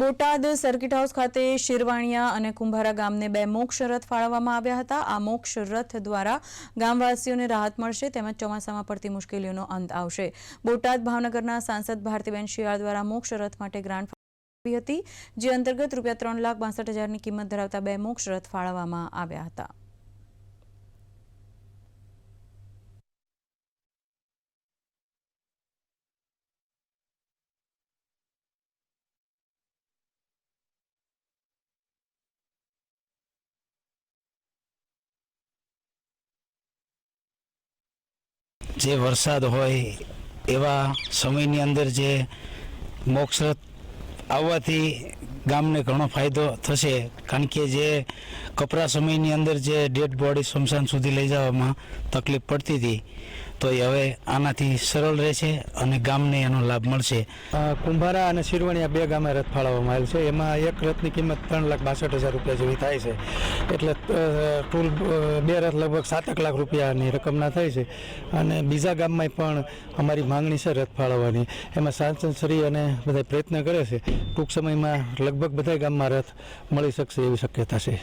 Botad circuit house ખાતે શિરવાણિયા અને કુંભારા ગામને બે મોક્ષ રથ ફાળવવામાં આવ્યા હતા. આ મોક્ષ રથ દ્વારા ગામવાસીઓને રાહત મળશે તેમજ ચોમાસામાં પડતી મુશ્કેલીઓનો અંત આવશે. બોટાદ ભાવનગરના સાંસદ ભારતીબેન શિયાળ દ્વારા મોક્ષ રથ માટે ગ્રાન્ટ હતી, જે અંતર્ગત રૂપિયા ત્રણ લાખ બાસઠ હજારની કિંમત ધરાવતા બે મોક્ષ રથ ફાળવવામાં આવ્યા હતા. જે વરસાદ હોય એવા સમયની અંદર જે મોક્ષરથ આવવાથી ગામને ઘણો ફાયદો થશે. કારણ કે જે કપરા સમયની અંદર જે ડેડ બોડી સ્મશાન સુધી લઈ જવામાં તકલીફ પડતી હતી. તો એ હવે આનાથી સરળ રહેશે અને ગામને એનો લાભ મળશે. કુંભારા અને શિરવણિયા બે ગામે રથ ફાળવવામાં આવેલ છે. એમાં એક રથની કિંમત ત્રણ લાખ બાસઠ હજાર રૂપિયા જેવી થાય છે. એટલે ટૂલ બે રથ લગભગ સાતેક લાખ રૂપિયાની રકમના થાય છે. અને બીજા ગામમાં પણ અમારી માંગણી છે રથ ફાળવવાની એમાં સાંસદશ્રી અને બધા પ્રયત્ન કરે છે. ટૂંક સમયમાં લગભગ બધા ગામમાં રથ મળી શકશે એવી શક્યતા છે.